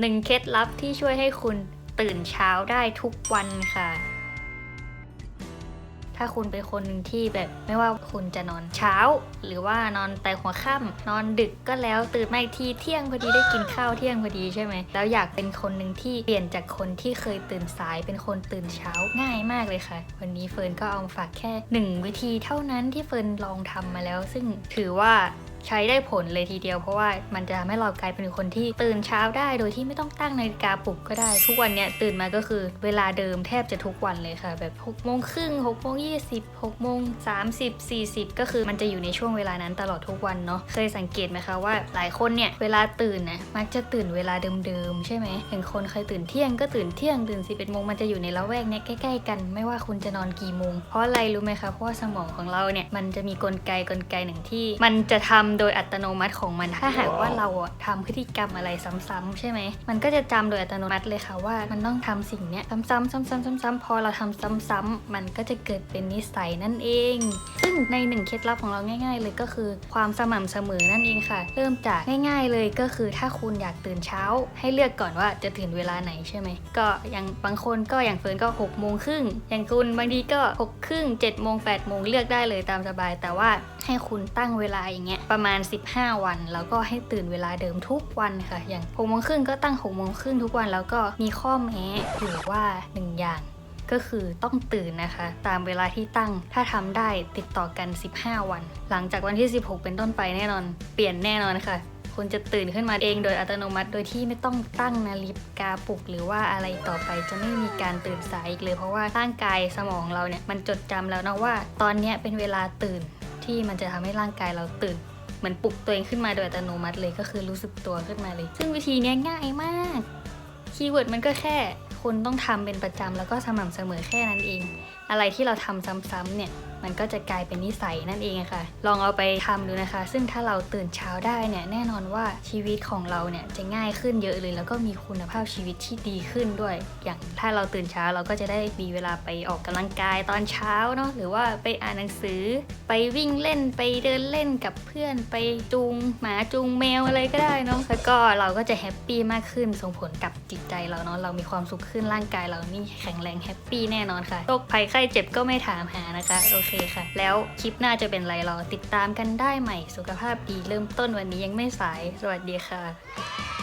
หนึ่งเคล็ดลับที่ช่วยให้คุณตื่นเช้าได้ทุกวันค่ะ ถ้าคุณเป็นคนหนึ่งที่แบบไม่ว่าคุณจะนอนเช้า หรือว่านอนแต่หัวค่ำนอนดึกก็แล้วตื่นมาอีกทีเที่ยงพอดีได้กินข้าวเที่ยงพอดีใช่ไหมแล้วอยากเป็นคนหนึ่งที่เปลี่ยนจากคนที่เคยตื่นสายเป็นคนตื่นเช้าง่ายมากเลยค่ะ วันนี้เฟิร์นก็เอามาฝากแค่หนึ่งวิธีเท่านั้นที่เฟิร์นลองทำมาแล้ว ซึ่งถือว่า ใช้ได้ผลเลยทีเดียวเพราะว่ามันจะทำให้เรากลายเป็นคนที่ตื่นเช้าได้โดยที่ไม่ต้องตั้งนาฬิกาปลุกก็ได้ ทุกวันเนี้ยตื่นมาก็คือเวลาเดิมแทบจะทุกวันเลยค่ะ แบบ6กโมงครึ่งหกโมงยี่สิบหกโมงสามสิบสี่สิบก็คือมันจะอยู่ในช่วงเวลานั้นตลอดทุกวันเนาะเคยสังเกตไหมคะว่าหลายคนเนี่ยเวลาตื่นนะมักจะตื่นเวลาเดิมๆใช่ไหมอย่างคนเคยตื่นเที่ยงก็ตื่นเที่ยงตื่นสิบเอ็ดโมงมันจะอยู่ในละแวกเนี้ยใกล้ๆกัน ไม่ว่าคุณจะนอนกี่โมงเพราะอะไรรู้ไหมคะเพราะว่าสมองของเราเนี่ยมันจะมีกลไกกลไกหนึ่งที่ มันจะทำโดยอัตโนมัติของมัน ถ้าหากว่าเราอะทำพฤติกรรมอะไรซ้ำๆใช่ไหม มันก็จะจำโดยอัตโนมัติเลยค่ะว่า มันต้องทำสิ่งเนี้ยซ้ำๆซ้ำๆซ้ำๆพอเราทำซ้ำๆมันก็จะเกิดเป็นนิสัยนั่นเอง ซึ่งในหนึ่งเคล็ดลับของเราง่าย ๆ เลยก็คือ ความสม่ำเสมอนั่นเองค่ะ เริ่มจากง่าย ๆ เลยก็คือถ้าคุณอยากตื่นเช้า ให้เลือกก่อนว่าจะตื่นเวลาไหนใช่ไหมก็อย่างบางคนก็อย่างเฟิร์นก็6กโมงครึ่งอย่างคุณบางทีก็6กครึ่ง7จ็ดโมงแปดโมงเลือกได้เลยตามสบายแต่ว่า ให้คุณตั้งเวลาอย่างเงี้ยประมาณ 15 วัน แล้วก็ให้ตื่นเวลาเดิมทุกวันค่ะ อย่าง6กโมงครึ่งก็ตั้ง6กโมงครึ่งทุกวันแล้วก็มีข้อแม้อยู่ว่าหนึ่งอย่างก็คือต้องตื่นนะคะ ตามเวลาที่ตั้งถ้าทำได้ติดต่อกัน 15 วัน หลังจากวันที่ 16 เป็นต้นไปแน่นอน เปลี่ยนแน่นอนค่ะ คุณจะตื่นขึ้นมาเองโดยอัตโนมัติ โดยที่ไม่ต้องตั้งนาฬิกาปลุก หรือว่าอะไรต่อไปจะไม่มีการตื่นสายอีกเลย เพราะว่าร่างกายสมองเราเนี่ยมันจดจำแล้วนะว่า ตอนนี้เป็นเวลาตื่น ที่มันจะทำให้ร่างกายเราตื่นเหมือนปลุกตัวเองขึ้นมาโดยอัตโนมัติเลยก็คือรู้สึกตัวขึ้นมาเลย ซึ่งวิธีนี้ง่ายมากคีย์เวิร์ดมันก็แค่คุณต้องทำเป็นประจำแล้วก็สม่ำเสมอแค่นั้นเอง อะไรที่เราทำซ้ำๆเนี่ย มันก็จะกลายเป็นนิสัยนั่นเองค่ะ ลองเอาไปทำดูนะคะ ซึ่งถ้าเราตื่นเช้าได้เนี่ยแน่นอนว่าชีวิตของเราเนี่ยจะง่ายขึ้นเยอะเลย แล้วก็มีคุณภาพชีวิตที่ดีขึ้นด้วย อย่างถ้าเราตื่นเช้าเราก็จะได้มีเวลาไปออกกำลังกายตอนเช้าเนาะหรือว่าไปอ่านหนังสือ ไปวิ่งเล่นไปเดินเล่นกับเพื่อนไปจูงหมาจูงแมวอะไรก็ได้เนาะแล้วก็เราก็จะแฮปปี้มากขึ้นส่งผลกับจิตใจเราเนาะเรามีความสุขขึ้นร่างกายเรานี่แข็งแรงแฮปปี้แน่นอนค่ะโรคภัยไข้เจ็บก็ไม่ถามหานะคะโอเคค่ะ แล้วคลิปหน้าจะเป็นไรรอติดตามกันได้ใหม่ สุขภาพดีเริ่มต้นวันนี้ยังไม่สาย สวัสดีค่ะ